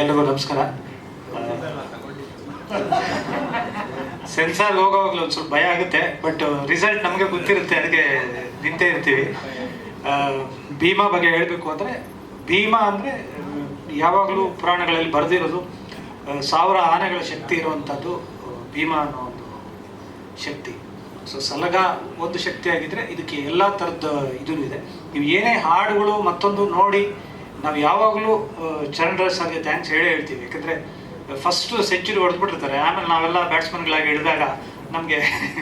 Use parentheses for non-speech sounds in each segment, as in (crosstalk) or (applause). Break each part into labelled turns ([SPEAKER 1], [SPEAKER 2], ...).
[SPEAKER 1] ಎಲ್ರಿಗೂ ನಮಸ್ಕಾರ. ಸೆನ್ಸಾರ್ ಹೋಗೋವಾಗಲೂ ಒಂದು ಸ್ವಲ್ಪ ಭಯ ಆಗುತ್ತೆ ಬಟ್ ರಿಸಲ್ಟ್ ನಮಗೆ ಗೊತ್ತಿರುತ್ತೆ, ಅದಕ್ಕೆ ನಿಂತೇ ಇರ್ತೀವಿ. ಭೀಮಾ ಬಗ್ಗೆ ಹೇಳಬೇಕು ಅಂದರೆ, ಭೀಮಾ ಅಂದರೆ, ಯಾವಾಗಲೂ ಪುರಾಣಗಳಲ್ಲಿ ಬರೆದಿರೋದು ಸಾವಿರ ಆನೆಗಳ ಶಕ್ತಿ ಇರುವಂಥದ್ದು ಭೀಮಾ ಅನ್ನೋ ಒಂದು ಶಕ್ತಿ. ಸೊ ಸಲಗ ಒಂದು ಶಕ್ತಿ ಆಗಿದ್ರೆ, ಇದಕ್ಕೆ ಎಲ್ಲ ಥರದ ಇದೂ ಇದೆ. ನೀವು ಏನೇ ಹಾಡುಗಳು ಮತ್ತೊಂದು ನೋಡಿ ನಾವು ಯಾವಾಗಲೂ ಚರಣ್ ಸರ್ಗೆ ಥ್ಯಾಂಕ್ಸ್ ಹೇಳೇ ಹೇಳ್ತೀವಿ. ಯಾಕಂದರೆ ಫಸ್ಟ್ ಸೆಂಚುರಿ ಹೊಡೆದ್ಬಿಟ್ಟಿರ್ತಾರೆ. ಆಮೇಲೆ ನಾವೆಲ್ಲ ಬ್ಯಾಟ್ಸ್ಮನ್ಗಳಾಗಿ ಹಿಡಿದಾಗ ನಮಗೆ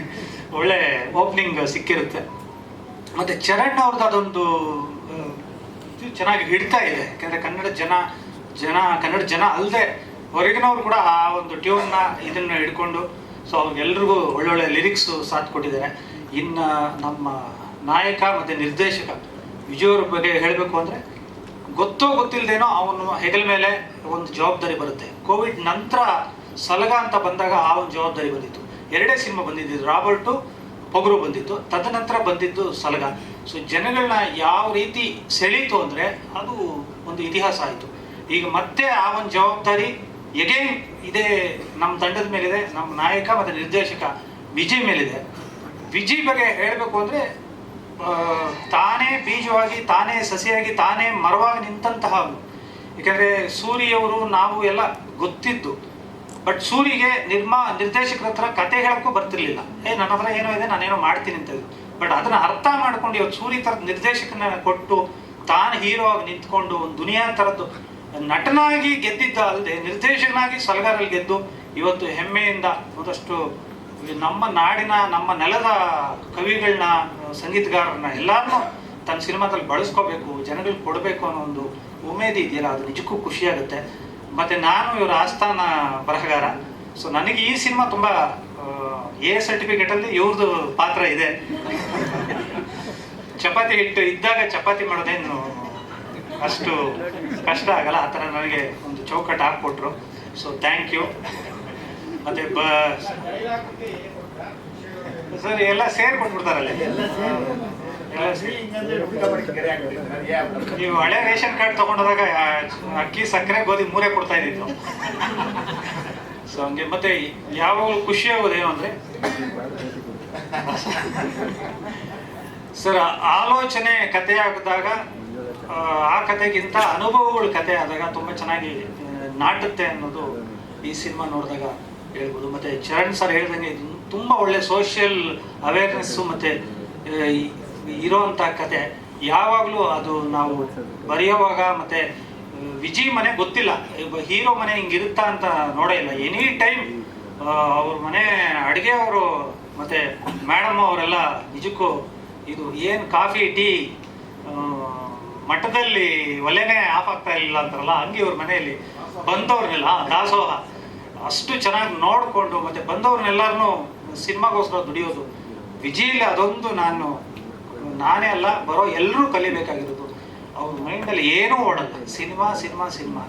[SPEAKER 1] (laughs) ಒಳ್ಳೆ ಓಪನಿಂಗ್ ಸಿಕ್ಕಿರುತ್ತೆ. ಮತ್ತು ಚರಣ್ ಅವ್ರದ್ದು ಅದೊಂದು ಚೆನ್ನಾಗಿ ಹಿಡ್ತಾ ಇದೆ. ಯಾಕಂದರೆ ಕನ್ನಡ ಜನ ಜನ, ಕನ್ನಡ ಜನ ಅಲ್ಲದೆ ಹೊರಗಿನವ್ರು ಕೂಡ ಆ ಒಂದು ಟ್ಯೂನ್ನ ಇದನ್ನು ಹಿಡ್ಕೊಂಡು ಸೊ ಅವ್ರಿಗೆಲ್ರಿಗೂ ಒಳ್ಳೊಳ್ಳೆ ಲಿರಿಕ್ಸು ಸಾಥ್ ಕೊಟ್ಟಿದ್ದಾರೆ. ಇನ್ನು ನಮ್ಮ ನಾಯಕ ಮತ್ತು ನಿರ್ದೇಶಕ ವಿಜಯವ್ರ ಬಗ್ಗೆ ಹೇಳಬೇಕು ಅಂದರೆ ಗೊತ್ತೋ ಗೊತ್ತಿಲ್ಲದೇನೋ ಅವನು ಹೆಗಲ ಮೇಲೆ ಒಂದು ಜವಾಬ್ದಾರಿ ಬರುತ್ತೆ. ಕೋವಿಡ್ ನಂತರ ಸಲಗ ಅಂತ ಬಂದಾಗ ಆ ಒಂದು ಜವಾಬ್ದಾರಿ ಬಂದಿತ್ತು. ಎರಡೇ ಸಿನಿಮಾ ಬಂದಿದ್ದು, ರಾಬರ್ಟು ಪೊಗರು ಬಂದಿತ್ತು. ತದನಂತರ ಬಂದಿದ್ದು ಸಲಗ. ಸೊ ಜನಗಳನ್ನ ಯಾವ ರೀತಿ ಸೆಳೀತು ಅಂದರೆ ಅದು ಒಂದು ಇತಿಹಾಸ ಆಯಿತು. ಈಗ ಮತ್ತೆ ಆ ಒಂದು ಜವಾಬ್ದಾರಿ ಎಗೇನ್ ಇದೇ ನಮ್ಮ ತಂಡದ ಮೇಲಿದೆ, ನಮ್ಮ ನಾಯಕ ಮತ್ತು ನಿರ್ದೇಶಕ ವಿಜಯ್ ಮೇಲಿದೆ. ವಿಜಯ್ ಬಗ್ಗೆ ಹೇಳಬೇಕು ಅಂದರೆ ತಾನೇ ಬೀಜವಾಗಿ, ತಾನೇ ಸಸಿಯಾಗಿ, ತಾನೇ ಮರವಾಗಿ ನಿಂತಹ ಯಾಕಂದ್ರೆ ಸೂರಿಯವರು ನಾವು ಎಲ್ಲ ಗೊತ್ತಿದ್ದು. ಬಟ್ ಸೂರಿಗೆ ನಿರ್ಮಾ, ನಿರ್ದೇಶಕರ ಹತ್ರ ಕತೆ ಹೇಳಕ್ಕೂ ಬರ್ತಿರ್ಲಿಲ್ಲ. ಏ, ನನ್ನ ಹತ್ರ ಏನೋ ಇದೆ, ನಾನೇನೋ ಮಾಡ್ತೀನಿ ಅಂತ ಬಟ್ ಅದನ್ನ ಅರ್ಥ ಮಾಡ್ಕೊಂಡು ಇವತ್ತು ಸೂರಿ ಥರದ ನಿರ್ದೇಶಕನ ಕೊಟ್ಟು ತಾನು ಹೀರೋ ಆಗಿ ನಿಂತ್ಕೊಂಡು ಒಂದು ದುನಿಯಾ ಥರದ್ದು ನಟನಾಗಿ ಗೆದ್ದಿದ್ದ ಅಲ್ಲದೆ ನಿರ್ದೇಶಕನಾಗಿ ಸಲಗಾರಲ್ಲಿ ಗೆದ್ದು ಇವತ್ತು ಹೆಮ್ಮೆಯಿಂದ ಒಂದಷ್ಟು ನಮ್ಮ ನಾಡಿನ, ನಮ್ಮ ನೆಲದ ಕವಿಗಳನ್ನ, ಸಂಗೀತಗಾರರನ್ನ ಎಲ್ಲರನ್ನೂ ತನ್ನ ಸಿನಿಮಾದಲ್ಲಿ ಬಳಸ್ಕೋಬೇಕು, ಜನಗಳಿಗೆ ಕೊಡಬೇಕು ಅನ್ನೋ ಒಂದು ಉಮೇದಿ ಇದೆಯಲ್ಲ, ಅದು ನಿಜಕ್ಕೂ ಖುಷಿಯಾಗುತ್ತೆ. ಮತ್ತು ನಾನು ಇವರ ಆಸ್ಥಾನ ಬರಹಗಾರ. ಸೊ ನನಗೆ ಈ ಸಿನಿಮಾ ತುಂಬ ಎ ಸರ್ಟಿಫಿಕೇಟಲ್ಲಿ ಇವ್ರದ್ದು ಪಾತ್ರ ಇದೆ. ಚಪಾತಿ ಹಿಟ್ಟು ಇದ್ದಾಗ ಚಪಾತಿ ಮಾಡೋದೇನು ಅಷ್ಟು ಕಷ್ಟ ಆಗಲ್ಲ. ಆ ಥರ ನನಗೆ ಒಂದು ಚೌಕಟ್ಟು ಹಾಕ್ಕೊಟ್ರು. ಸೊ ಥ್ಯಾಂಕ್ ಯು ಮತ್ತೆ ಬ ಸರ್ ಎಲ್ಲ ಸೇರ್ ಕೊಟ್ಬಿಡ್ತಾರಲ್ಲ. ನೀವು ಹಳೆ ರೇಷನ್ ಕಾರ್ಡ್ ತಗೊಂಡೋದಾಗ ಅಕ್ಕಿ ಸಕ್ಕರೆ ಗೋಧಿ ಮೂರೇ ಕೊಡ್ತಾ ಇದ್ದಿತ್ತು. ಸೊ ಹಂಗೆ ಮತ್ತೆ ಯಾವಾಗಲೂ ಖುಷಿ ಆಗೋದು ಅಂದ್ರೆ? ಸರ್ ಆಲೋಚನೆ ಕತೆ ಆಗಿದಾಗ ಆ, ಕತೆಗಿಂತ ಅನುಭವಗಳು ಕತೆ ಆದಾಗ ತುಂಬ ಚೆನ್ನಾಗಿ ನಾಟುತ್ತೆ ಅನ್ನೋದು ಈ ಸಿನಿಮಾ ನೋಡಿದಾಗ ಹೇಳ್ಬೋದು. ಮತ್ತು ಚರಣ್ ಸರ್ ಹೇಳ್ದಂಗೆ ಇದು ತುಂಬ ಒಳ್ಳೆ ಸೋಷಿಯಲ್ ಅವೇರ್ನೆಸ್ಸು ಮತ್ತೆ ಇರೋವಂಥ ಕತೆ. ಯಾವಾಗಲೂ ಅದು ನಾವು ಬರೆಯುವಾಗ ಮತ್ತೆ, ವಿಜಯ್ ಮನೆ ಗೊತ್ತಿಲ್ಲ. ಹೀರೋ ಮನೆ ಹಿಂಗಿರುತ್ತಾ ಅಂತ ನೋಡೇ ಇಲ್ಲ. ಎನಿ ಟೈಮ್ ಅವ್ರ ಮನೆ ಅಡುಗೆ ಅವರು ಮತ್ತೆ ಮೇಡಮ್ ಅವರೆಲ್ಲ ನಿಜಕ್ಕೂ ಇದು ಏನು ಕಾಫಿ ಟೀ ಮಠದಲ್ಲಿ ಒಲೆನೇ ಆಫ್ ಆಗ್ತಾ ಇಲ್ಲ ಅಂತಾರಲ್ಲ, ಹಂಗೆ ಇವ್ರ ಮನೆಯಲ್ಲಿ ಬಂದವ್ರನ್ನೆಲ್ಲ, ದಾಸೋಹ. ಅಷ್ಟು ಚೆನ್ನಾಗಿ ನೋಡಿಕೊಂಡು ಮತ್ತೆ ಬಂದವ್ರನ್ನೆಲ್ಲರನ್ನೂ ಸಿನಿಮಾಗೋಸ್ಕರ ದುಡಿಯೋದು. ವಿಜಯಲ್ಲಿ ಅದೊಂದು ನಾನು, ನಾನೇ ಅಲ್ಲ, ಬರೋ ಎಲ್ಲರೂ ಕಲಿಬೇಕಾಗಿರೋದು. ಅವ್ರ ಮೈಂಡಲ್ಲಿ ಏನೂ ಓಡಲ್ಲ. Cinema cinema cinema.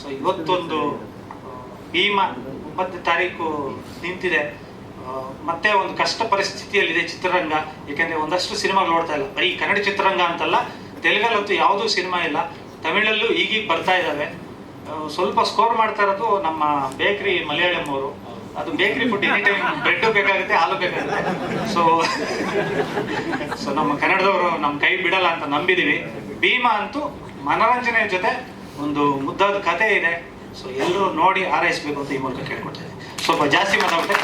[SPEAKER 1] ಸೊ ಇವತ್ತೊಂದು ಭೀಮಾ ಒಂಬತ್ತನೇ ತಾರೀಕು ನಿಂತಿದೆ. ಮತ್ತೆ ಒಂದು ಕಷ್ಟ ಪರಿಸ್ಥಿತಿಯಲ್ಲಿದೆ ಚಿತ್ರರಂಗ. ಯಾಕೆಂದ್ರೆ ಒಂದಷ್ಟು ಸಿನಿಮಾ ನೋಡ್ತಾ ಇಲ್ಲ. ಬರೀ ಕನ್ನಡ ಚಿತ್ರರಂಗ ಅಂತಲ್ಲ, ತೆಲುಗಲ್ಲಂತೂ ಯಾವುದೂ ಸಿನಿಮಾ ಇಲ್ಲ. ತಮಿಳಲ್ಲೂ ಈಗೀಗ ಬರ್ತಾ ಇದ್ದಾವೆ ಸ್ವಲ್ಪ ಸ್ಕೋರ್ ಮಾಡ್ತಾ ಇರೋದು ನಮ್ಮ ಬೇಕ್ರಿ ಮಲಯಾಳಂ ಅವರು. ಅದು ಬೇಕ್ರಿ ಫುಡ್ ಎನಿ ಟೈಮ್ ಬ್ರೆಡ್ ಬೇಕಾಗುತ್ತೆ, ಹಾಲು ಬೇಕಾಗುತ್ತೆ. ಸೊ ಸೊ ನಮ್ಮ ಕನ್ನಡದವರು ನಮ್ಮ ಕೈ ಬಿಡಲ್ಲ ಅಂತ ನಂಬಿದೀವಿ. ಭೀಮಾ ಅಂತೂ ಮನರಂಜನೆ ಜೊತೆ ಒಂದು ಮುದ್ದಾದ ಕತೆ ಇದೆ. ಸೊ ಎಲ್ಲರೂ ನೋಡಿ ಆರೈಸ್ಬೇಕು ಅಂತ ಈ ಮೂಲಕ ಸ್ವಲ್ಪ ಜಾಸ್ತಿ ಮಾತಾಡ್ಬಿಟ್ಟೆ